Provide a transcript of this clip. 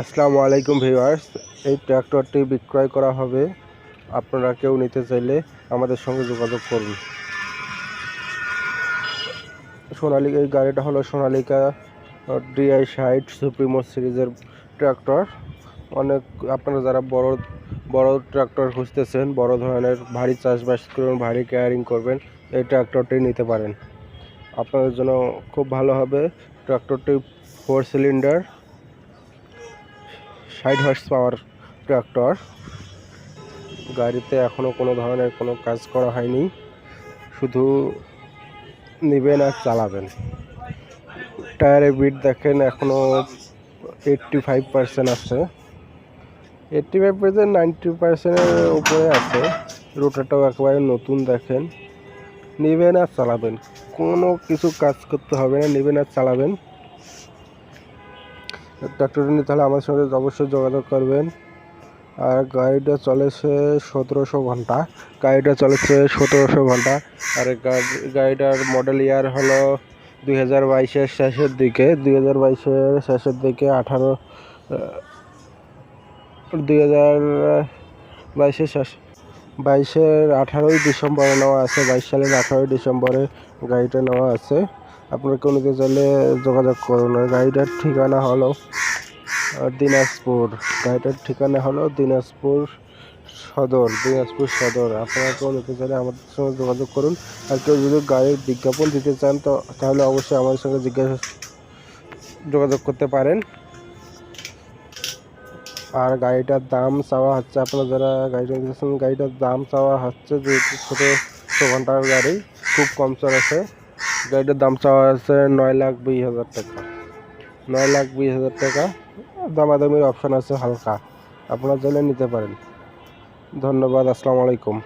আসসালামু আলাইকুম ভিউয়ার্স, এই ট্র্যাক্টরটি বিক্রয় করা হবে। আপনারা কেউ নিতে চাইলে আমাদের সঙ্গে যোগাযোগ করুন। সোনালিকা এই গাড়িটা হলো সোনালিকা ডিআই ষাট সুপ্রিমো সিরিজের ট্র্যাক্টর। অনেক, আপনারা যারা বড় বড় ট্র্যাক্টর খুঁজতেছেন, বড় ধরনের ভারী চাষবাস করবেন ভারী কেয়ারিং করবেন, এই ট্র্যাক্টরটি নিতে পারেন। আপনাদের জন্য খুব ভালো হবে। ট্র্যাক্টরটি ফোর সিলিন্ডার ষাট হর্স পাওয়ার ট্র্যাক্টর গাড়িতে এখনও কোনো ধরনের কোনো কাজ করা হয়নি। শুধু নেবেন আর চালাবেন। টায়ারের বিট দেখেন এখনও এইট্টি ফাইভ পার্সেন্ট আছে। এইট্টি ফাইভ পার্সেন্ট নাইনটি পার্সেন্টের উপরে আছে। রোটারটাও একেবারে নতুন দেখেন। নেবেন আর চালাবেন। কোনো কিছু কাজ করতে হবে না, নেবেন আর চালাবেন। ট্রাক্টরটা নিতে হলে আমার সঙ্গে অবশ্যই যোগাযোগ করবেন। আর গাড়িটা চলেছে সতেরোশো ঘণ্টা। গাড়িটা চলেছে সতেরোশো ঘণ্টা। আর গাড়িটার মডেল ইয়ার হলো দুই হাজার বাইশের শেষের দিকে। দুই হাজার বাইশের শেষের দিকে আঠারো দুই হাজার বাইশের শেষ বাইশের আঠারোই ডিসেম্বরে নেওয়া আছে। বাইশ সালের আঠারোই ডিসেম্বরে গাড়িটা নেওয়া আছে। আপনারা কেউ নিতে চাইলে যোগাযোগ করুন। আর গাড়িটার ঠিকানা হলো দিনাজপুর। গাড়িটার ঠিকানা হলো দিনাজপুর সদর দিনাজপুর সদর। আপনারা কেউ নিতে চাইলে আমাদের সঙ্গে যোগাযোগ করুন। আর কেউ যদি গাড়ির বিজ্ঞাপন দিতে চান, তো তাহলে অবশ্যই আমাদের সঙ্গে জিজ্ঞাসা যোগাযোগ করতে পারেন। আর গাড়িটার দাম চাওয়া হচ্ছে, আপনারা যারা গাড়িটা নিতেছেন, গাড়িটার দাম চাওয়া হচ্ছে যেহেতু ছোটো ছ ঘণ্টার গাড়ি, খুব কম চলেছে। গাড়িটার দাম চাওয়া আছে নয় লাখ বিশ হাজার টাকা। নয় লাখ বিশ হাজার টাকা। দামাদামির অপশান আছে হালকা। আপনার চাইলে নিতে পারেন। ধন্যবাদ, আসসালামু আলাইকুম।